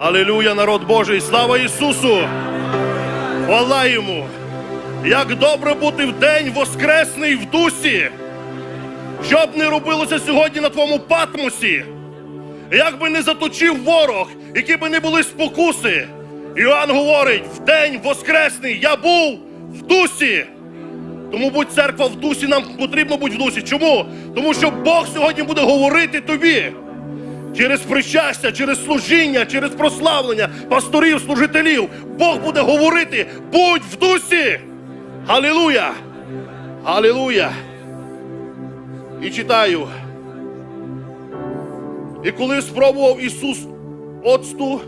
Алілуя, народ Божий, слава Ісусу! Хвала Йому! Як добре бути в день воскресний в дусі! Що б не робилося сьогодні на твоєму патмосі, як би не заточив ворог, які би не були спокуси. Іоанн говорить: в день воскресний я був в дусі. Тому будь церква в дусі, нам потрібно бути в дусі. Чому? Тому що Бог сьогодні буде говорити тобі через причастя, через служіння, через прославлення пасторів, служителів. Бог буде говорити: будь в дусі! Халілуя! Халілуя! І читаю. І коли спробував Ісус оцту,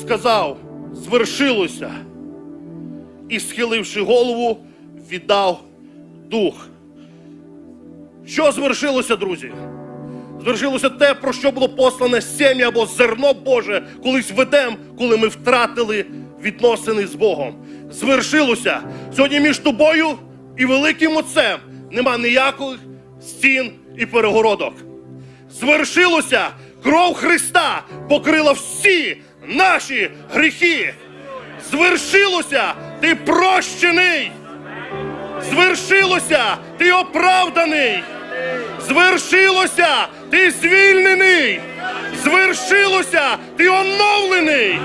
сказав, звершилося, і, схиливши голову, віддав дух. Що звершилося, друзі? Звершилося те, про що було послане сім'я або зерно Боже колись в Едем, коли ми втратили відносини з Богом. Звершилося сьогодні між тобою і великим Отцем нема ніяких стін і перегородок. Звершилося, кров Христа покрила всі наші гріхи. Звершилося, ти прощений. Звершилося, ти оправданий. Звершилося, ти звільнений. Звершилося, ти оновлений.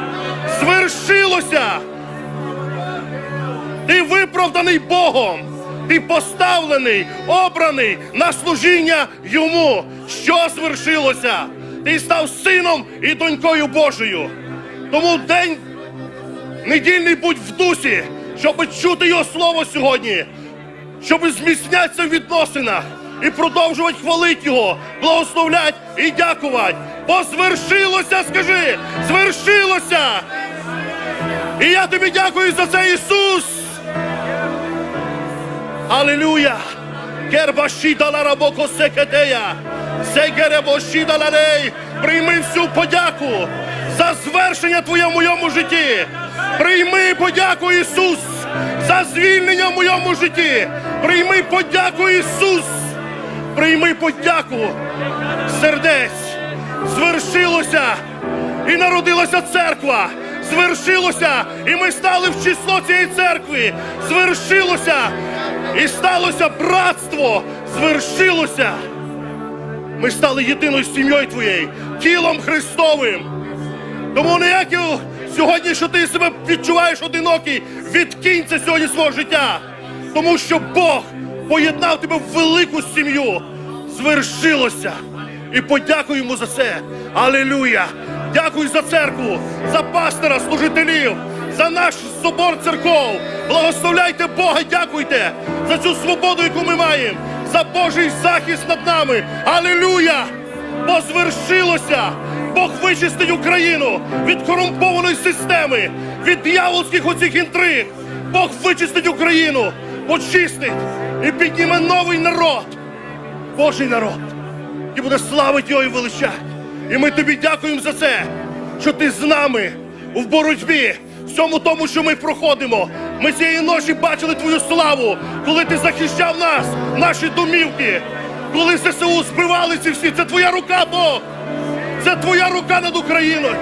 Звершилося. Ти виправданий Богом. Ти поставлений, обраний на служіння йому. Що звершилося? Ти став сином і донькою Божою. Тому день недільний будь в дусі, щоб чути його слово сьогодні, щоб зміцнятися в відносинах і продовжувати хвалити його, благословлять і дякувати. Бо звершилося, скажи, звершилося. І я тобі дякую за це, Ісус. Алілуя! Кербашіда ларабоко секетея. Сегеребошіда ларей. Прийми всю подяку за звершення Твоє в моєму житті. Прийми подяку, Ісус, за звільнення в моєму житті. Прийми подяку, Ісус. Прийми подяку сердець. Звершилося і народилася церква. Звершилося, і ми стали в число цієї церкви. Звершилося, і сталося братство. Звершилося. Ми стали єдиною сім'єю твоєю, тілом Христовим. Тому ніякі сьогодні, що ти себе відчуваєш одинокий, відкинь це сьогодні свого життя. Тому що Бог поєднав тебе в велику сім'ю. Звершилося. І подякуй йому за це. Алілуя! Дякую за церкву, за пастора, служителів, за наш собор церков. Благословляйте Бога, дякуйте за цю свободу, яку ми маємо, за Божий захист над нами. Алілуя! Бо звершилося! Бог вичистить Україну від корумпованої системи, від диявольських оцих інтриг. Бог вичистить Україну, очистить і підніме новий народ, Божий народ, і буде славити його і величати. І ми тобі дякуємо за це, що ти з нами в боротьбі, всьому тому, що ми проходимо. Ми цієї ночі бачили твою славу, коли ти захищав нас, наші домівки, коли ЗСУ збивали всі. Це твоя рука, Бог! Це твоя рука над Україною.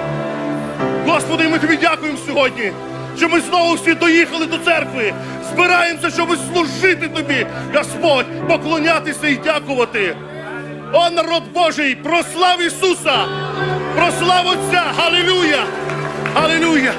Господи, ми тобі дякуємо сьогодні, що ми знову всі доїхали до церкви. Збираємося, щоб служити тобі, Господь, поклонятися і дякувати. О, народ Божий, прослав Ісуса! Прослав Отця! Галилюя! Халилюя!